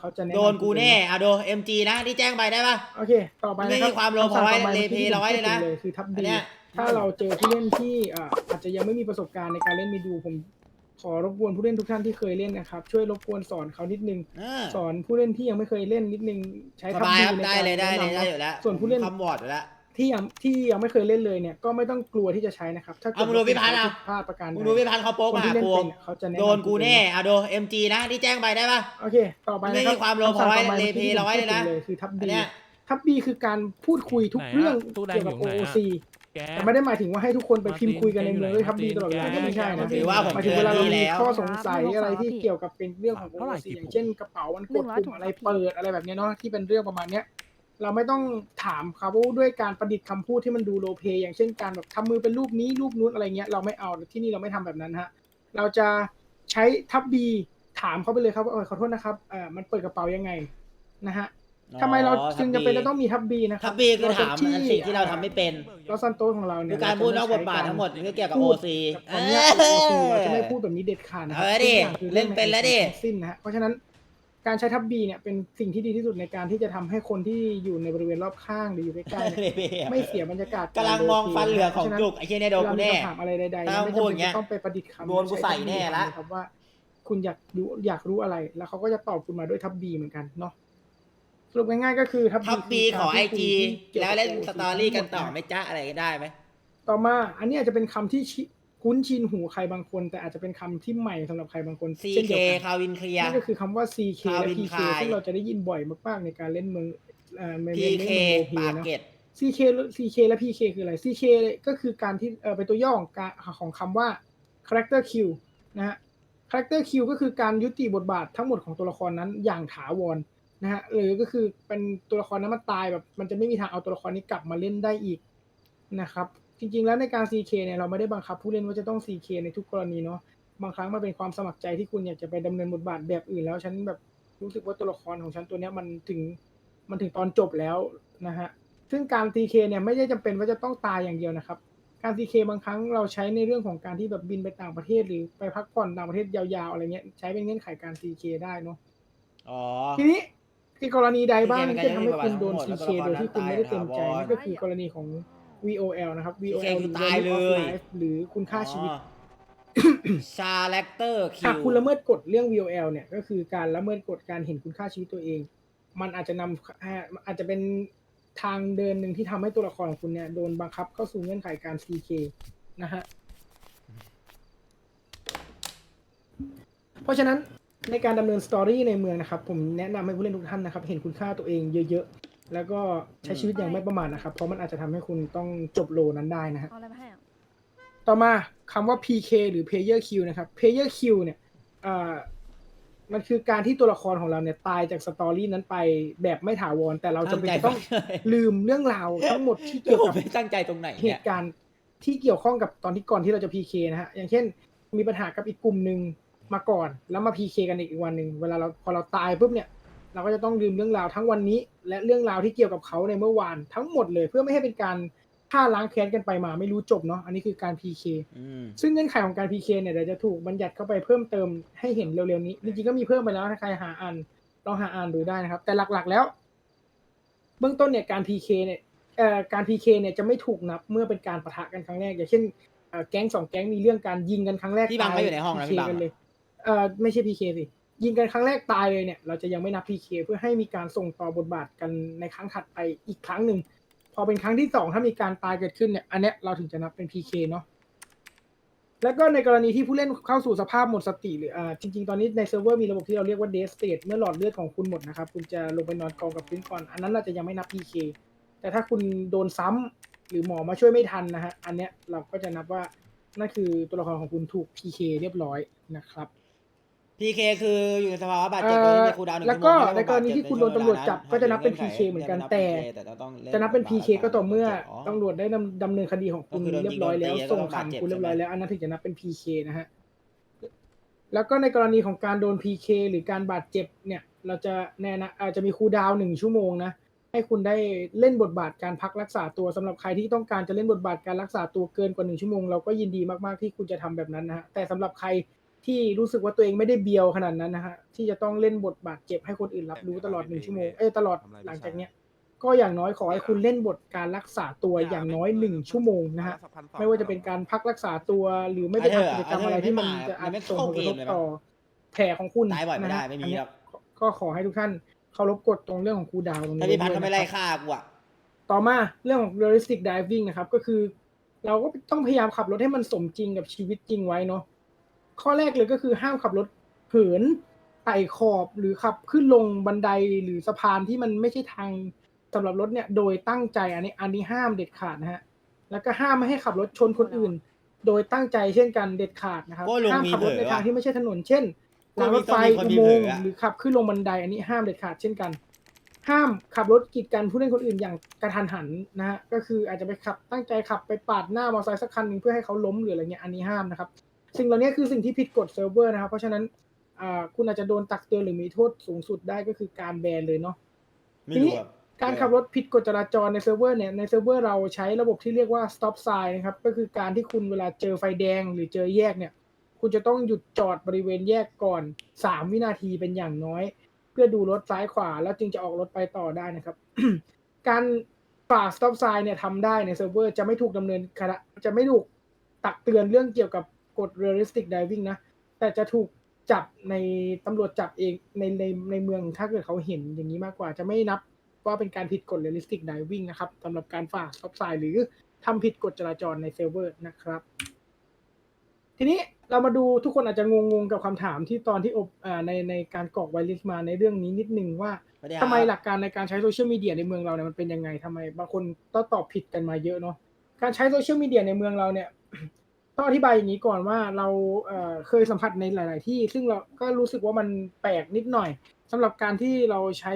เขาจะแนะำโดนกูแน่อะโดเอ็มจีนะที่แจ้งไปได้ปะ โอเค ต่อไปไม่นะครัมีความโลภคำสั่งเอาไว้ต่อไปเลเพที่ร้อยเลยนะผมพูดถึงคือทับอันดี เนี้ย ถ้าเราเจอผู้เล่นที่อ่าอาจจะยังไม่มีประสบการณ์ในการเล่นมีดู ผมขอรบกวนผู้เล่นทุกท่านที่เคยเล่นนะครับ ช่วยรบกวนสอนเขานิดนึง เออสอนผู้เล่นที่ยังไม่เคยเล่นนิดนึง ใช้สทับบายดีครับในได้การเลยได้เลยแนะนำได้อยู่แล้วส่วนผู้เล่น คำวอร์ดอยู่แล้ว ที่ยังที่ยังไม่เคยเล่นเลยเนี่ยก็ไม่ต้องกลัวที่จะใช้นะครับ ถ้าเกิเอามึงดูพี่พันธ์เอา พลาดประการมึงดูพี่พันธ์เขาโป๊กคนมาที่หาเล่นกูเป็นเนี่ยเขาจะแนะำโดนกูแน่อะโดเอ็มจีนะที่แจ้งไปได้ปะ โอเค ต่อไปไม่นะครับมีความโลภคำสั่งเอาไว้ต่อไปเลเพที่ผมร้อยเลยนะพูดถึงคือทับอันดีเนี้ย ทับบีคือการพูดคุยทุกไหนอะเรื่องตู้แดงเกี่ยวกับ อยู่ไหนอะ OOC แก แต่ไม่ได้หมายถึงว่าให้ทุกคนไปพิมพ์คุยกันในเมืองด้วยทับดีตลอดเวลาแกก็ไม่ใช่นะ ถือว่าผมหมายถึงเวลาเราเจอที่มีแล้ว ข้อสงสัยอะไรที่พี่เกี่ยวกับเป็นเรื่องของเท่าไหร่ OOC กี่อย่างผมเช่นกระเป๋ามันกดปุ่มอะไรเปิดอะไรแบบเนี้ยเนาะที่เป็นเรื่องประมาณเนี้ย เราไม่ต้องถามเขาด้วยการประดิษฐ์คำพูดที่มันดูโลเพอย่างเช่นการแบบทำมือเป็นรูปนี้รูปนู้นอะไรเงี้ยเราไม่เอาที่นี่เราไม่ทำแบบนั้นฮะเราจะใช้ทับบีถามเขาไปเลยครับว่าเออขอโทษนะครับเออมันเปิดกระเป๋ายังไงนะฮะทำไมเราจึงจำเป็นจะต้องมีทับบีนะครัทับบีคือถามเจะอันสิ่งที่เราทำไม่เป็นลอสซันโตสของเราเนี่คืยอการพูดนอกบทบาทเจะทั้งหมดนี่ก็เกี่ยวกับพูโอดซีกับคนเนี้ย OOC เราจะไม่พูดแบบนี้เด็ดขาดนะครัเออดิทุกอย่างคือเล่นเป็นแล้วดิทั้งสิ้นนะฮะเพราะฉะนั้น การใช้ทับบีเนี่ยเป็นสิ่งที่ดีที่สุดในการที่จะทำให้คนที่อยู่ในบริเวณรอบข้างหรืออยู่ใกล้ๆเนี่ยไม่เสียบรรยากาศกำลังมองฟันเหลืองของจุกไอ้เชี่ยเนี่ยโดนกูแน่เวลามีคำถามอะไรใดๆถ้าไม่พูดจำอย่างเงี้เป็นยจะต้องไปประดิษฐ์คำโดนกูใส่แน่ละครับว่า คุณอยากรู้อยากรู้อะไร แล้วเขาก็จะตอบคุณมาด้วยทับบีเหมือนกันเนาะสรุปง่ายๆก็คือทับทับบีคืขอไอการพูดคุจียที่กี่ยแล้วกับเล่น OOC สตอรี่กันต่อทั้งหไหมม่จ้าอะไรก็ได้ไหมต่อมา อันนี้อาจจะเป็นคำที่ชิ คุ้นชินหูใครบางคน แต่อาจจะเป็นคำที่ใหม่สำหรับใครบางคนซีเช่นเคเดียวกันคาวินเคลียร์นั่นก็คือคำว่า CK และ Calvin PK Klein ซึ่งเราจะได้ยินบ่อยมากๆในการเล่นเมืองเอ่อในพีในเคเมืองโลปากเนาะเกต CK และ CK และ PK คืออะไร CK ก็คือการที่เออเป็นตัวย่อของการของคำว่า character Q นะฮะ character Q ก็คือการยุติบทบาททั้งหมดของตัวละครนั้นอย่างถาวรนะฮะหรือก็คือเป็นตัวละครนั้นมันตายแบบ มันจะไม่มีทางเอาตัวละครนี้กลับมาเล่นได้อีกนะครับ จริง ๆ แล้วในการ CK เนี่ยเราไม่ได้บังคับผู้เล่นว่าจะต้อง CK ในทุกกรณีเนาะบางครั้งมันเป็นความสมัครใจที่คุณอยากจะไปดำเนินบทบาทแบบอื่น แล้วฉันแบบรู้สึกว่าตัวละครของฉันตัวเนี้ยมันถึงมันถึงตอนจบแล้วนะฮะซึ่งการ CK เนี่ยไม่ได้จำเป็นว่าจะต้องตายอย่างเดียวนะครับการ CK บางครั้งเราใช้ในเรื่องของการที่แบบบินไปต่างประเทศหรือไปพักผ่อนต่างประเทศยาวๆอะไรเงี้ยใช้เป็นเงื่อนไขการ CK ได้เนาะอ๋อทีนี้ในกรณีใดบ้าง CK ที่จะทำให้คุณโดนเป็นการ CK ให้โดยที่คุณไม่ได้เต็มใจตายนั่นก็คือกรณีของ VOL นะครับ VOL คือหรือ ตายเลย Value of Life หรือคุณค่าชีวิต ชาแรคเตอร์คิหากวคุณละเมิดกฎเรื่อง VOL เนี่ย ก็คือการละเมิดกฎการเห็นคุณค่าชีวิตตัวเอง มันอาจจะนำอ่าอาจจะเป็นทางเดินหนึ่งที่ทำให้ตัวละครของคุณเนี่ยโดนบังคับเข้าสู่เงื่อนไขการ CK นะฮะ เพราะฉะนั้นในการดำเนินสตอรี่ในเมืองนะครับ ผมแนะนำให้ผู้เล่นทุกท่านนะครับ เห็นคุณค่าตัวเองเยอะๆ แล้วก็ใช้ชีวิตอย่างไม่ประมาทนะครับ เพราะมันอาจจะทำให้คุณต้องจบโลนั้นได้นะฮะ เอาอะไรมาให้อะ ต่อมาคำว่า PK หรือ Player Q นะครับ Player Q เนี่ยเอ่อมันคือการที่ตัวละครของเราเนี่ยตายจากสตอรี่นั้นไปแบบไม่ถาวร แต่เราจะเป็นจะต้องลืมเรื่องราวทั้งหมดที่เกี่เกี่ยยววกักับบไม่ตั้งใจตรงไหนเหเนี่ยตุการณ์ที่เกี่ยวข้องกับตอนที่ก่อนที่เราจะ PK นะฮะ อย่างเช่น มีปัญหากับอีกกลุ่มหนึ่งมาก่อน แล้วมา PK กันอีกวันหนึ่งเวลาเราพอเราตายปุ๊บเนี่ย เราก็จะต้องลืมเรื่องราวทั้งวันนี้ และเรื่องราวที่เกี่ยวกับเขาในเมื่อวานทั้งหมดเลย เพื่อไม่ให้เป็นการฆ่าล้างแค้นกันไปมาไม่รู้จบเนาะอันนี้คือการ PK อืมซึ่งเงื่อนไขของการ PK เนี่ยเดี๋ยวจะถูกบัญญัติเข้าไปเพิ่มเติมให้เห็นเร็วๆนี้จริงๆก็มีเพิ่มไปแล้วถ้าใครหาอ่านลองหาอ่านดูได้นะครับ แต่หลักๆแล้ว เบื้องต้นเนี่ยการ PK เนี่ยเอ่อการ PK เนี่ยจะไม่ถูกนับเมื่อเป็นการปะทะกันครั้งแรก อย่างเช่นเอ่อแก๊งสองแก๊งมีเรื่องการยิงกันครั้งแรกพี่บังตาไม่อยู่ในห้องนะ PK พี่บังกันเลยเอ่อไม่ใช่ PK สิ ยิงกันครั้งแรกตายเลยเนี่ยเราจะยังไม่นับ PK เพื่อให้มีการส่งต่อบทบาทกันในครั้งถัดไปอีกครั้งหนึ่งพอเป็นครั้งที่สองถ้ามีการตายเกิดขึ้นเนี่ยอันเนี้ยเราถึงจะนับเป็น PK เนาะแล้วก็ในกรณีที่ผู้เล่นเข้าสู่สภาพหมดสติหรืออ่าจริง ๆ ตอนนี้ในเซิร์ฟเวอร์มีระบบที่เราเรียกว่า death state เมื่อหลอดเลือดของคุณหมดนะครับ คุณจะลงไปนอนกองกับพื้นก่อน อันนั้นเราจะยังไม่นับ PK แต่ถ้าคุณโดนซ้ำหรือหมอมาช่วยไม่ทันนะฮะอันเนี้ยเราก็จะนับว่านั่นคือตัวละครของคุณถูก PK เรียบร้อยนะครับ พีเคคืออยู่ในสภาวะบาดเอ่เจ็บอโดยที่มีคูลดาวน์หนึ่งแล้วชั่วโมก็งในกรณีที่คุณโดนตำรวจจับก็จะนับเป็น PK เหมือนกันแต่ จะนับเป็น PK ก็ต่อเมื่อตำรวจได้ดำดำเนินคดีของคุณเรียบร้อยแล้วส่งขังคุณเรียบร้อยแล้วอันนั้นถึงจะนับเป็น PK นะฮะแล้วก็ในกรณีของการโดน PK หรือการบาดเจ็บเนี่ย เราจะแน่นะอาจจะมีคูลดาวน์หนึ่งชั่วโมงนะให้คุณได้เล่นบทบาทการพักรักษาตัวสำหรับใครที่ต้องการจะเล่นบทบาทการรักษาตัวเกินกว่าหนึ่งชั่วโมงเราก็ยินดีมากๆที่คุณจะทำแบบนั้นนะฮะแต่สำหรับใคร ที่รู้สึกว่าตัวเองไม่ได้เบียวขนาดนั้นนะฮะที่จะต้องเล่นบทบาดเจ็บให้คนอื่นรับรู้ตลอดหนึ่งชั่วโมงเอ้ยตลอดหลังจากเนี้ยก็อย่างน้อยขอให้คุณเล่นบทการรักษาตัวอย่างน้อยหนึ่งชั่วโมงนะฮะไม่ว่าจะเป็นการพักรักษาตัวหรือไม่ได้ทำกิจกรรมอะไรที่มันจะอาจส่งผลกระทบต่อแผลของคุณตายบ่อยไม่นะได้ฮะไม่อันมีเนี้หยรอกก็ขอให้ทุกท่านเคารพกฎตรงเรื่องของครูดาวตรงนี้ถ้าพี่พันธุ์ด้ก็วยไม่นะไล่ครับฆ่ากูอะต่อมาเรื่องของ realistic diving นะครับ ก็คือ เราก็ต้องพยายามขับรถให้มันสมจริงกับชีวิตจริงไว้เนาะ ข้อแรกเลยก็คือห้ามขับรถเหินไต่ขอบหรือขับขึ้นลงบันไดหรือสะพานที่มันไม่ใช่ทางสำหรับรถเนี่ยโดยตั้งใจอันนี้อันนี้ห้ามเด็ดขาดนะฮะแล้วก็ห้ามไม่ให้ขับรถชนคนอื่น โดยตั้งใจเช่นกันเด็ดขาดนะครับโอ้ลุงห้ามมีขับรถในเผลอทางว่ะที่ไม่ใช่ถนนเช่นก็รางมีรถไฟต้องมีคนมีอุโมเผลงอค์อะหรือขับขึ้นลงบันได อันนี้ห้ามเด็ดขาดเช่นกัน ห้ามขับรถกีดกันผู้เล่นคนอื่นอย่างกระทันหันนะฮะก็คืออาจจะไปขับตั้งใจขับไปปาดหน้ามอเตอร์ไซค์สักคันหนึ่งเพื่อให้เขาล้มหรืออะไรเงี้ยอันนี้ห้ามนะครับ สิ่งเหล่านี้คือสิ่งที่ผิดกฎเซิร์ฟเวอร์นะครับ เพราะฉะนั้นอ่าคุณอาจจะโดนตักเตือนหรือมีโทษสูงสุดได้ก็คือการแบนเลยเนาะไม่รู้อะการขับรถผิดกฎจราจรในเซิร์ฟเวอร์เนี่ยในเซิร์ฟเวอร์เราใช้ระบบที่เรียกว่า stop sign นะครับ ก็คือการที่คุณเวลาเจอไฟแดงหรือเจอแยกเนี่ย คุณจะต้องหยุดจอดบริเวณแยกก่อน 3 วินาทีเป็นอย่างน้อย เพื่อดูรถซ้ายขวาแล้วจึงจะออกรถไปต่อได้นะครับ การฝ่า stop sign เนี่ยทำได้ในเซิร์ฟเวอร์จะไม่ถูกดำเนินคดีจะไม่ถูกตักเตือนเรื่องเกี่ยวกับ กฎ realistic diving นะ แต่จะถูกจับในตำรวจจับเองในในในเมืองถ้าเกิดเขาเห็นอย่างนี้มากกว่า จะไม่นับว่าเป็นการผิดกฎ realistic diving นะครับสำหรับการฝ่า stop sign หรือทำผิดกฎจราจรในเซิร์ฟเวอร์นะครับ ทีนี้เรามาดูทุกคนอาจจะงงๆกับคำถามที่ตอนที่อบอ่าในในการกรอกไวลิสมาในเรื่องนี้นิดนึงว่าสวัสดีครับทำไมหลักการในการใช้โซเชียลมีเดียในเมืองเราเนี่ยมันเป็นยังไงทำไมบางคนต้องตอบผิดกันมาเยอะเนาะการใช้โซเชียลมีเดียในเมืองเราเนี่ย ต้องอธิบายอย่างนี้ก่อนว่าเราเอเคยสัมผัสในหลาย ๆ ที่ ซึ่งเราก็รู้สึกว่ามันแปลกนิดหน่อยสำหรับการที่เราใช้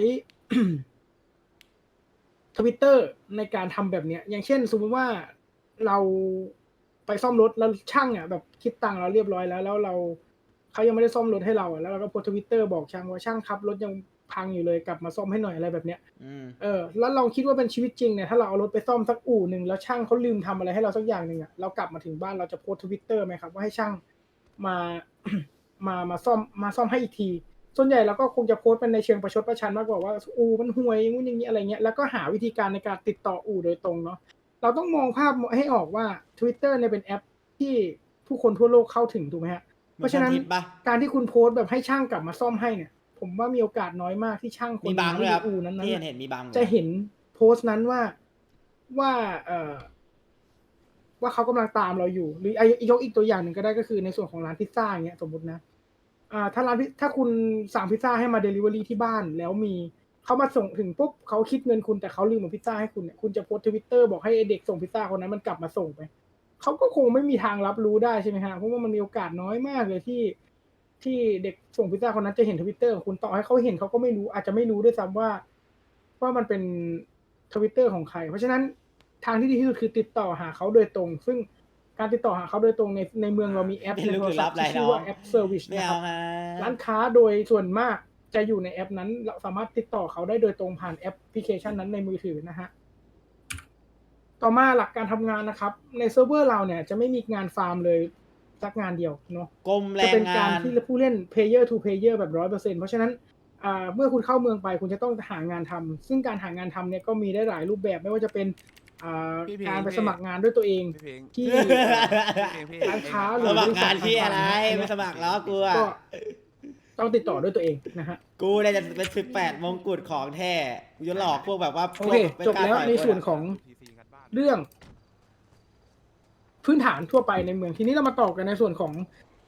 ทวิตเตอร์ในการทำแบบเนี้ย อย่างเช่น สมมติว่าเราไปซ่อมรถแล้วช่างอะแบบคิดตังค์เราเรียบร้อยแล้ว แล้วเราเขายังไม่ได้ซ่อมรถให้เราแล้วเราก็โพสทวิตเตอร์บอกช่างว่าช่างครับรถยัง พังอยู่เลยกลับมาซ่อมให้หน่อยอะไรแบบเนี้ยอืมเออแล้วลองคิดว่าเป็นชีวิตจริงเนี่ยถ้าเราเอารถไปซ่อมสักอู่หนึ่งแล้วช่างเขาลืมทำอะไรให้เราสักอย่างหนึ่งอะเรากลับมาถึงบ้านเราจะโพสทวิตเตอร์ไหมครับว่าให้ช่างมามามาซ่อมมาซ่อมให้อีกที ส่วนใหญ่เราก็คงจะโพสต์เป็นในเชิงประชดประชันมากกว่าว่าอู่มันห่วยอย่างงู้นอย่างนี้อะไรเงี้ยแล้วก็หาวิธีการในการติดต่ออู่โดยตรงเนาะเราต้องมองภาพให้ออกว่า Twitter เนี่ยเป็นแอปที่ผู้คนทั่วโลกเข้าถึงถูกไหมฮะเพราะฉะนั้นหมือพัทิปปะการที่คุณโพสต์แบบให้ช่างกลับมาซ่อมให้เนี่ย ผมว่ามีโอกาสน้อยมากที่ช่างคนมีบางนั้นด้วยครับหรืออู่นั้นๆที่น่ะเห็นมีบางจะเห็นโพสต์นั้นว่าว่าเอ่อว่าเขากำลังตามเราอยู่ หรืออะยกอีกตัวอย่างหนึ่งก็ได้ก็คือในส่วนของร้านพิซซ่าอย่างเงี้ยสมมตินะอ่าถ้าร้านพิถ้าคุณสั่งพิซซ่าให้มาเดลิเวอรี่ที่บ้าน แล้วมีเขามาส่งถึงปุ๊บเขาคิดเงินคุณแต่เขาลืมเอาพิซซ่าให้คุณเนี่ยคุณจะโพสทวิตเตอร์บอกให้ไอ้เด็กส่งพิซซ่าคนนั้นมันกลับมาส่งไปเขาก็คงไม่มีทางรับรู้ได้ใช่ไหมฮะเพราะว่ามันมีโอกาสน้อยมากเลยที่ ที่เด็กส่งพิซซ่าคนนั้นจะเห็นทวิตเตอร์ของคุณต่อให้เขาเห็นเขาก็ไม่รู้ อาจจะไม่รู้ด้วยซ้ำว่า ว่ามันเป็นทวิตเตอร์ของใคร เพราะฉะนั้นทางที่ดีที่สุดคือติดต่อหาเขาโดยตรง ซึ่งการติดต่อหาเขาโดยตรงในในเมืองเรามีแอปเป็นในลูกโทหรรือศัรัพบท์อะไรที่ชื่อน้อว่างแอปเซอร์วิสไม่นะคเอารับฮะร้านค้าโดยส่วนมากจะอยู่ในแอปนั้น เราสามารถติดต่อเขาได้โดยตรงผ่านแอปพลิเคชันนั้นในมือถือนะฮะต่อมาหลักการทำงานนะครับ ในเซิร์ฟเวอร์เราเนี่ยจะไม่มีงานฟาร์มเลย สักงานเดียวเนาะกรมแรจะงเป็นงาการน ที่ผู้เล่น player to player แบบร้อยเปอร์เซ็นเพราะฉะนั้นอ่าเมื่อคุณเข้าเมืองไปคุณจะต้องหางานทำซึ่งการหางานทำเนี่ยก็มีได้หลายรูปแบบไม่ว่าจะเป็นอ่าพี่เพลง การไปพี่สมัครงานด้วยตัวเองพี่เพลงที่ พี่เพลงพี่ร้านค้าหสรือมัครงานที่อะไรไม่สมัครแล้วกูอะก็ต้องติดต่อด้วยตัวเองนะฮะ กูเนี่ยจะเป็นสิบแปดมงกุฎของแท้กูจะหลอกพวกแบบว่าโอเคพกจบแล้วไม่กาในต่อยส่วน ของ เรื่อง พื้นฐานทั่วไปในเมืองทีนี้เรามาต่อกันในส่วนของ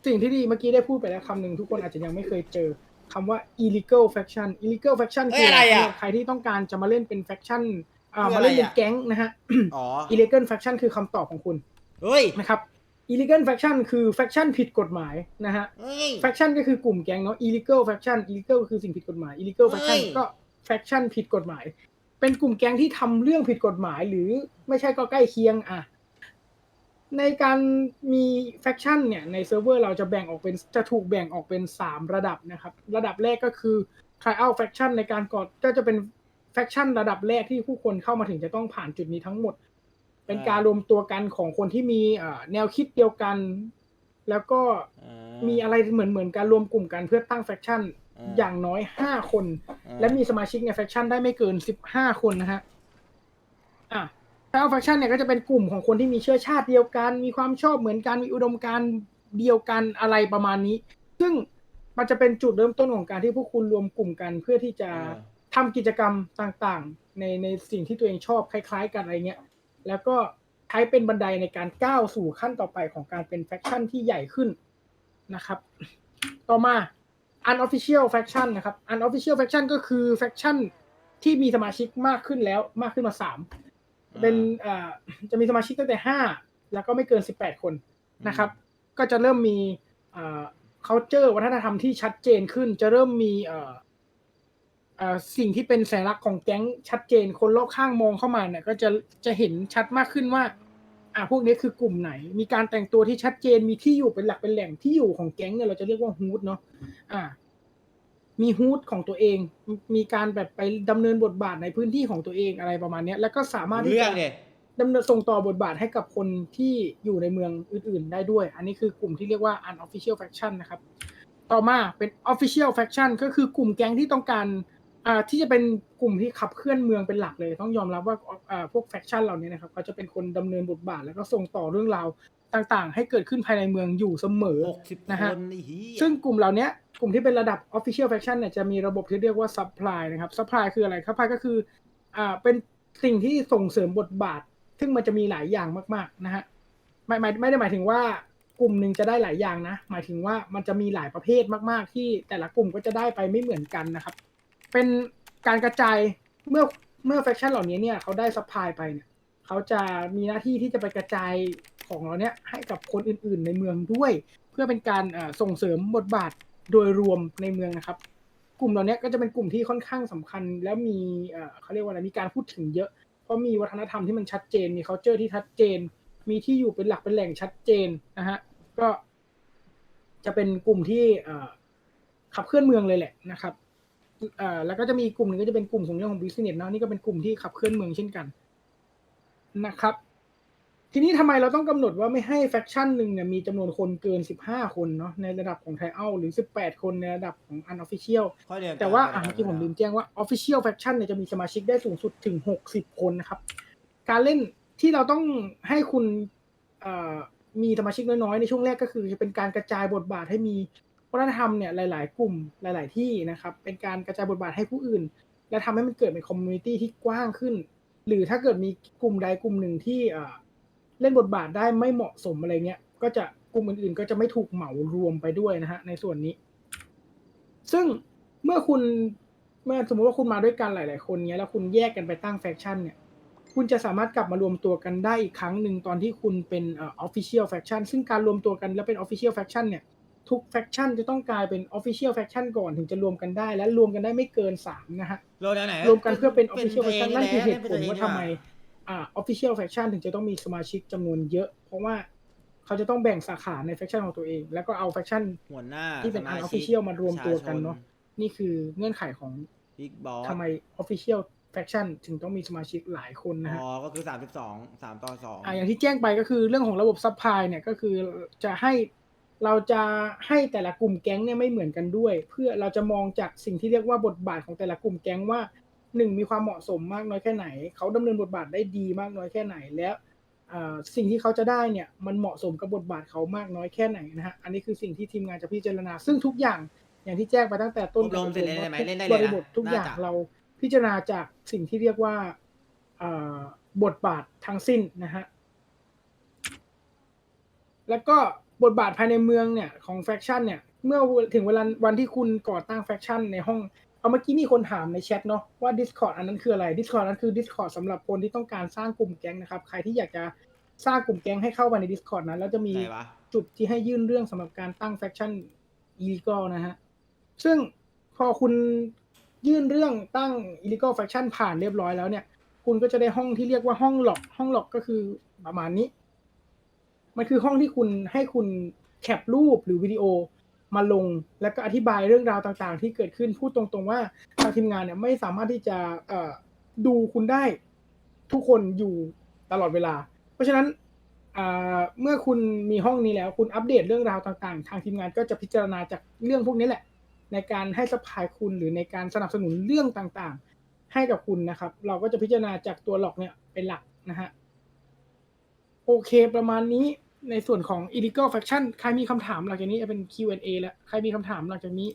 สิ่งที่ดีเมื่อกี้ได้พูดไปแล้วคำหนึ่งทุกคนอาจจะยังไม่เคยเจอคำว่า illegal faction illegal faction เอ้ยอะไรอะสำหรับใครที่ต้องการจะมาเล่นเป็น faction อ่าคือมาอะไรเล่นเป็นอะแก๊งนะฮะ อ๋อ illegal faction คือคำตอบของคุณเฮ้ยนะครับ illegal faction คือ faction ผิดกฎหมายนะฮะ เฮ้ย faction ก็คือกลุ่มแก๊งเนาะ illegal faction illegal ก็คือสิ่งผิดกฎหมาย illegal faction เฮ้ย ก็ faction ผิดกฎหมาย เป็นกลุ่มแก๊งที่ทำเรื่องผิดกฎหมาย หรือไม่ใช่ก็ใกล้เคียงอะ ในการมี faction เนี่ยในเซิร์ฟเวอร์เราจะแบ่งออกเป็นจะถูกแบ่งออกเป็น 3 ระดับนะครับ ระดับแรกก็คือ trial faction ในการกอดก็จะเป็น faction ระดับแรกที่ผู้คนเข้ามาถึงจะต้องผ่านจุดนี้ทั้งหมด เป็นการรวมตัวกันของคนที่มีเอ่อแนวคิดเดียวกัน แล้วก็อ่ามีอะไรเหมือนเหมือนการรวมกลุ่มกันเพื่อตั้งแฟคชั่นอ่าอย่างน้อยห้าคนอ่าและมีสมาชิกในแฟคชั่นได้ไม่เกินสิบห้าคนนะฮะอะ ถ้าเอาแฟคชั่นเนี่ยก็จะเป็นกลุ่มของคนที่มีเชื้อชาติเดียวกัน มีความชอบเหมือนกัน มีอุดมการณ์เดียวกันอะไรประมาณนี้ ซึ่งมันจะเป็นจุดเริ่มต้นของการที่พวกคุณรวมกลุ่มกัน เพื่อที่จะทำกิจกรรมต่างๆ ในในสิ่งที่ตัวเองชอบคล้ายๆ กันอะไรเงี้ย แล้วก็ใช้เป็นบันไดในการก้าวสู่ขั้นต่อไปของการเป็นแฟคชั่นที่ใหญ่ขึ้นนะครับ ต่อมา unofficial faction นะครับ unofficial faction ก็คือ faction ที่มีสมาชิกมากขึ้นแล้วมากขึ้นมาสาม เป็นเอ่อจะมีสมาชิกตั้งแต่ห้าแล้วก็ไม่เกินสิบแปดคนนะครับ ก็จะเริ่มมีเอ่อ culture วัฒนธรรมที่ชัดเจนขึ้น จะเริ่มมีเอ่อเอ่อสิ่งที่เป็นสัญลักษณ์ของแก๊งชัดเจน คนรอบข้างมองเข้ามาเนี่ยก็จะจะเห็นชัดมากขึ้นว่าอ่าพวกนี้คือกลุ่มไหน มีการแต่งตัวที่ชัดเจนมีที่อยู่เป็นหลักเป็นแหล่งที่อยู่ของแก๊งเนี่ยเราจะเรียกว่าฮูดเนาะอ่า มีฮูดของตัวเองมมีการแบบไปดำเนินบทบาทในพื้นที่ของตัวเองอะไรประมาณเนี้ยแล้วก็สามารถที่เรื่อจะงเนี่ยดำเนินส่งต่อบทบาทให้กับคนที่อยู่ในเมืองอื่น ๆ ได้ด้วย อันนี้คือกลุ่มที่เรียกว่า unofficial faction นะครับ ต่อมาเป็น official faction ก็คือกลุ่มแก๊งที่ต้องการอ่าที่จะเป็นกลุ่มที่ขับเคลื่อนเมืองเป็นหลักเลย ต้องยอมรับว่าอ่าพวก faction เหล่านี้นะครับเขาจะเป็นคนดำเนินบทบาท แล้วก็ส่งต่อเรื่องราว ต่างๆ ให้เกิดขึ้นภายในเมืองอยู่เสมอหกสิบนะคฮะนไอ้เหี้ยซึ่งกลุ่มเหล่าเนี้ยกลุ่มที่เป็นระดับ official faction เนี่ยจะมีระบบที่เรียกว่า supply นะครับ supply คืออะไร supply ก็คืออ่าเป็นสิ่งที่ส่งเสริมบทบาท ซึ่งมันจะมีหลายอย่างมากๆนะฮะไม่ไม่ไม่ได้หมายถึงว่ากลุ่มหนึ่งจะได้หลายอย่างนะ หมายถึงว่ามันจะมีหลายประเภทมาก ๆ ที่แต่ละกลุ่มก็จะได้ไปไม่เหมือนกันนะครับ เป็นการกระจายเมื่อเมื่อ faction เหล่านี้เนี่ยเขาได้ supply ไปเนี่ยเขาจะมีหน้าที่ที่จะไปกระจาย ของเราเนี่ยให้กับคนอื่นๆในเมืองด้วย เพื่อเป็นการส่งเสริมบทบาทโดยรวมในเมืองนะครับ กลุ่มเหล่านี้ก็จะเป็นกลุ่มที่ค่อนข้างสำคัญ แล้วมีเขาเรียกว่าอะไรมีการพูดถึงเยอะ เพราะมีวัฒนธรรมที่มันชัดเจน มี culture ที่ชัดเจน มีที่อยู่เป็นหลักเป็นแหล่งชัดเจนนะฮะก็ จะเป็นกลุ่มที่ขับเคลื่อนเมืองเลยแหละนะครับแล้วก็จะมีกลุ่มหนึ่งก็จะเป็นกลุ่มของเรื่องของ business เนาะนี่ก็เป็นกลุ่มที่ขับเคลื่อนเมืองเช่นกันนะครับ ทีนี้ทำไมเราต้องกำหนดว่าไม่ให้แฟคชั่นหนึ่งเนี่ยมีจำนวนคนเกิน 15 คนเนาะในระดับของไทอัลหรือ 18 คนในระดับของ unofficial ข้อเดียวกันแต่ว่าอะเมื่อกี้ผมลืมแจ้งว่า official faction เนี่ยจะมีสมาชิกได้สูงสุดถึง 60 คนนะครับ การเล่นที่เราต้องให้คุณเอ่อมีสมาชิกน้อยๆ ในช่วงแรกก็คือจะเป็นการกระจายบทบาทให้มีวัฒนธรรมเนี่ยหลาย ๆ กลุ่มหลาย ๆ ที่นะครับ เป็นการกระจายบทบาทให้ผู้อื่น และทำให้มันเกิดเป็นคอมมูนิตี้ที่กว้างขึ้น หรือถ้าเกิดมีกลุ่มใดกลุ่มหนึ่งที่ เอ่อเล่นบทบาทได้ไม่เหมาะสมอะไรเงี้ย ก็จะกลุ่มอื่นๆ ก็จะไม่ถูกเหมารวมไปด้วยนะฮะ ในส่วนนี้ ซึ่งเมื่อคุณเมื่อสมมติว่าคุณมาด้วยกันหลาย ๆ คนเนี้ยแล้วคุณแยกกันไปตั้งแฟคชั่นเนี่ยคุณจะสามารถกลับมารวมตัวกันได้อีกครั้งหนึ่งตอนที่คุณเป็นเอ่อ official faction ซึ่งการรวมตัวกันแล้วเป็น official faction เนี่ย ทุก faction จะต้องกลายเป็น official faction ก่อนถึงจะรวมกันได้ และรวมกันได้ไม่เกินสามนะฮะโลแนวไหนรวมกันเพื่อเป็น official ตัว faction งนั่นคือเหแล้ตุผลว่าทำไม อ่า official faction ถึงจะต้องมีสมาชิกจำนวนเยอะ เพราะว่าเขาจะต้องแบ่งสาขาใน faction ของตัวเอง แล้วก็เอา faction หัวหน้าที่เป็นสมาชิก unofficial มารวมตัวกันเนอะนี่คือเงื่อนไขของบิ๊กบอสทำไม official faction ถึงต้องมีสมาชิกหลายคนนะฮะอ๋อ ก็คือสามสิบสองสามต่อสองอ่าอย่างที่แจ้งไปก็คือเรื่องของระบบซัพพลายเนี่ยก็คือจะให้เราจะให้แต่ละกลุ่มแก๊งเนี่ยไม่เหมือนกันด้วย เพื่อเราจะมองจากสิ่งที่เรียกว่าบทบาทของแต่ละกลุ่มแก๊งว่า หนึ่งมีความเหมาะสมมากน้อยแค่ไหน เขาดำเนินบทบาทได้ดีมากน้อยแค่ไหนแล้วอ่าสิ่งที่เขาจะได้เนี่ยมันเหมาะสมกับบทบาทเขามากน้อยแค่ไหนนะฮะอันนี้คือสิ่งที่ทีมงานจะพิจารณา ซึ่งทุกอย่างอย่างที่แจ้งไปตั้งแต่ต้นอบรมเสร็จเลยได้ไหมเล่นได้บเลยรินะบททุกอย่างน่จะเราพิจารณาจากสิ่งที่เรียกว่าอ่าบทบาททั้งสิ้นนะฮะแล้วก็บทบาทภายในเมืองเนี่ยของแฟคชั่นเนี่ยเมื่อถึงเวลาวันที่คุณก่อตั้งแฟคชั่นในห้อง เอาเมื่อกี้มีคนถามในแชทเนาะว่า Discord อันนั้นคืออะไร Discord นั้นคือ Discord สำหรับคนที่ต้องการสร้างกลุ่มแก๊งนะครับ ใครที่อยากจะสร้างกลุ่มแก๊งให้เข้าไปใน Discord นั้น แล้วจะมีไหนวะจุดที่ให้ยื่นเรื่องสำหรับการตั้งแฟคชั่น illegal นะฮะ ซึ่งพอคุณยื่นเรื่องตั้ง illegal faction ผ่านเรียบร้อยแล้วเนี่ย คุณก็จะได้ห้องที่เรียกว่าห้องหลอก ห้องหลอกก็คือประมาณนี้ มันคือห้องที่คุณให้คุณแคปรูปหรือวิดีโอ มาลงแล้วก็อธิบายเรื่องราวต่างๆ ที่เกิดขึ้นพูดตรงๆว่าทางทีมงานเนี่ยไม่สามารถที่จะเอ่อดูคุณได้ทุกคนอยู่ตลอดเวลา เพราะฉะนั้นเมื่อคุณมีห้องนี้แล้ว คุณอัปเดตเรื่องราวต่างๆ ทางทีมงานก็จะพิจารณาจากเรื่องพวกนี้แหละ ในการให้สปายคุณหรือในการสนับสนุนเรื่องต่างๆ ให้กับคุณนะครับ เราก็จะพิจารณาจากตัวหลอกเนี่ยเป็นหลักนะฮะโอเคประมาณนี้ ในส่วนของ illegal faction ใครมีคำถามหลังจากนี้จะเป็น Q&A แล้วใครมีคำถามหลังจากนี้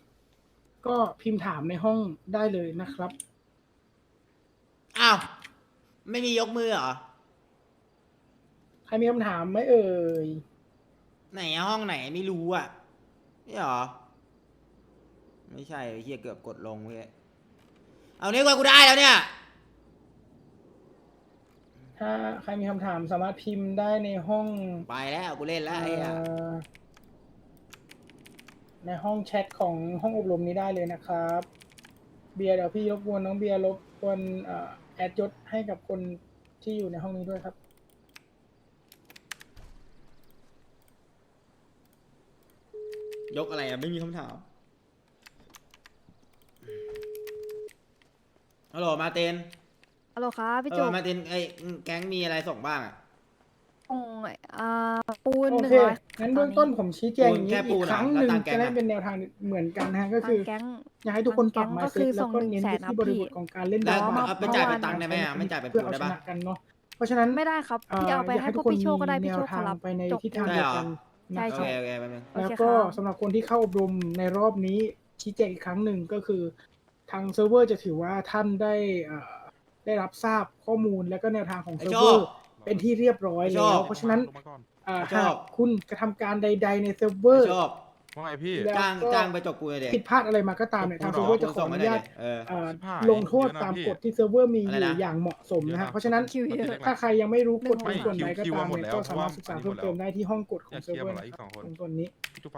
ก็พิมพ์ถามในห้องได้เลยนะครับ อ้าว ไม่มียกมือเหรอ ใครมีคำถามไหมเอ่ย ไหนอะห้องไหนไม่รู้อะ นี่เหรอ ไม่ใช่ไอ้เฮียเกือบกดลงเว้ย เอานี่ว่ากูได้แล้วเนี่ย ถ้าใครมีคำถามสามารถพิมพ์ได้ในห้องไปแล้วกูเล่นแล้วไอ้อะเอ่อในห้องแชทของห้องอบรมนี้ได้เลยนะครับ เบียร์เดี๋ยวพี่รบกวนน้องเบียร์รบกวนเอ่อแอดยศให้กับคนที่อยู่ในห้องนี้ด้วยครับ ยกอะไรอะไม่มีคำถามฮัลโหลมาเตน ฮัลโหลครับพี่เอจุอกมาเตนไอ้แก๊งมีอะไรส่งบ้างอะส่งอ่าปูนโอหนึ่งเคร้อยงั้นเบื้องต้นผมชี้แจงอย่างนี้แค่ปูอีกนครั้งอะหนึ่งแล้วตังค์แกจะงได้อะเป็นแนวทางเหมือนกันนะฮะก็คือทางแก๊ง อยากให้ทุกคนปรับทางแก๊งมาก็เซ็คือตแล้วก็ส่งเน้น100,000ไปที่บริบทนะพี่ของการเล่นแล้วบาสเอาไปจ่ายเป็นตังค์ได้ไหมอะไม่จ่ายเป็นเพื่อปูเอาได้ชปะนะกันเนาะเพราะฉะนั้น ไม่ได้ครับพี่เอาไปให้พวกพี่โชคก็ได้พี่โชคเขารับไปในจบ ทิศทางใช่เดียวเหรอกันใช่ นะโอครัเคบโอเคแป๊บนึงโอแล้วเคก็ครับสำหรับคนที่เข้าอบรมในรอบนี้ชี้แจงอีกครั้งหนึ่งก็คือ ทางเซิร์ฟเวอร์จะถือว่าท่านได้เอ่อ ได้รับทราบข้อมูลและก็แนวทางของไอ้เซิร์ฟโชเวอคร์เป็นที่เรียบร้อยไอ้โชแล้ควเพราะฉะนั้นลงมาก่อนเอ่อไอ้โชคหากคุณกระทำการใด ๆ ในเซิร์ฟเวอร์ ชอบ ว่าไงพี่ แล้วจ้างก็จ้างไปจบกูเลยเด็กผิดพลาดอะไรมาก็ตามเนี่ยทางเซิร์ฟเวอร์จะขออนุญาตเออเอ่อชิบหายลงโทษตามเยอะนะพี่กฎที่เซิร์ฟเวอร์มีออะไรยู่นะ อย่างเหมาะสมนะฮะเยอะนะเพราะฉะนั้น คิวเยอะ ถ้าใครยังไม่รู้กฎของไม่ส่วนใดก็คิวตามหมดเนี่ยแล้วก็สามารถเพศึกราะษาว่าเพิ่มเติมได้ที่ห้องกฎขอองยากเซิร์ฟเคลียร์เวอร์หมดแล้วอีกสองคน ตรงส่วนนี้พี่จุ๊บ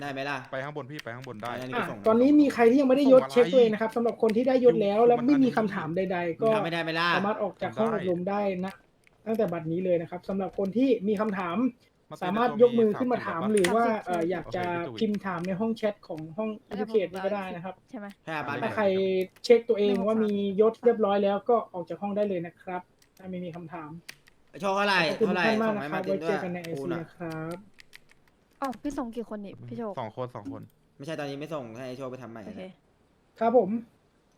ได้ไหมล่ะไปข้างบนพี่ไปข้างบนได้ อันนี้อะส่งตอนนี้มีใครที่ยังไม่ได้ยศส่งอะไรเช็คตัวเองนะครับสำหรับคนที่ได้ยศแล้วแล้วไม่มีคำถามใดๆมึก็งทำไม่ได้ไหมล่ะสามารถออกจากห้องอบรมได้นะตั้งแต่บัดนี้เลยนะครับสำหรับคนที่มีคำถาม สามารถยกมือขึ้นมาถามหรือว่าเอ่ออยากจะพิมพ์ถามในห้องแชทของห้องอินเทอร์เน็ตนี่ก็ได้นะครับ ใช่ไหม แค่บ้านถ้าไหนใครเช็คตัวเองว่ามียศเรียบร้อยแล้วก็ออกจากห้องได้เลยนะครับ ถ้าไม่มีคำถามโชว์เท่าไหร่ขอบคุณเท่าไหร่ท่านมากส่งนะให้ครัมาบติไว้นด้เจวยอกันในไอกูซีน่ะ นะครับ อ๋อพี่ส่งกี่คนนี่พี่โชคสองคนสองคน ไม่ใช่ตอนนี้ไม่ส่งให้โชว์ไปทำใหม่โอเค ครับผม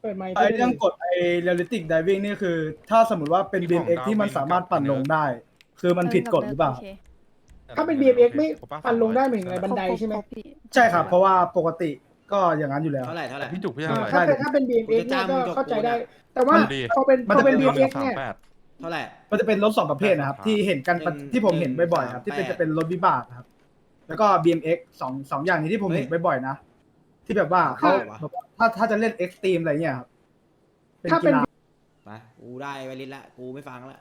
เปิดไมค์ไอเรื่องกดไอเรียลลิติกไดวิ่งนี่คือ ถ้าสมมติว่าเป็น ที่ของ BMX ที่มันดาววิ่งสามารถปั่นกับลงได้ คือมันผิดกฎหรือเปล่าโคถ้าเป็น BMX ไม่ครบะปั่นลงได้เหมือนอะไรบันไดใช่ไหม ครบพี่ใช่ครับ เพราะว่าปกติก็อย่างนั้นอยู่แล้ว เท่าไหร่เท่าไหร่ พี่จุกพี่อ่าทำอะไรถ้าเป็นถ้าเป็น BMX กูจะเนี่ยจ้างก็มึงจบเข้าใจได้กูนะแต่ว่ามันดีพอเป็นมันพอจะเป็นเป็น BMX สามเนี่ยแปดเท่าไหร่ มันจะเป็นรถสองประเภทนะครับ ที่เห็นกันเป็น ที่ผมเห็นบ่อยๆครับ ที่เป็นแปดจะเป็นรถวิบากครับ แล้วก็ BMX สองสองอย่างนี้ที่ผมเฮ้ย เห็นบ่อยๆนะ ที่แบบว่าเขาวะถ้าถ้าจะเล่นเอ็กซ์ตรีมอะไรเงี้ยครับเป็นถ้าเป็กีนฬาไปกูได้ไวลิสละกูไม่ฟังละ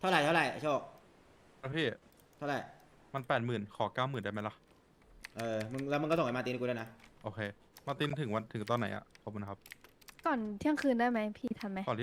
เท่าไหร่เท่าไหร่โชคพี่ เท่าไหร่มันแปดหมื่นขอเก้าหมื่นได้ไหมล่ะ เออมึงแล้วมึงก็ส่งให้มาตินกูด้วยนะโอเค มาร์ตินถึงวันถึงตอนไหนอะ ขอบคุณนะครับ ก่อนเที่ยงคืนได้ไหมพี่ทันไหมก่อน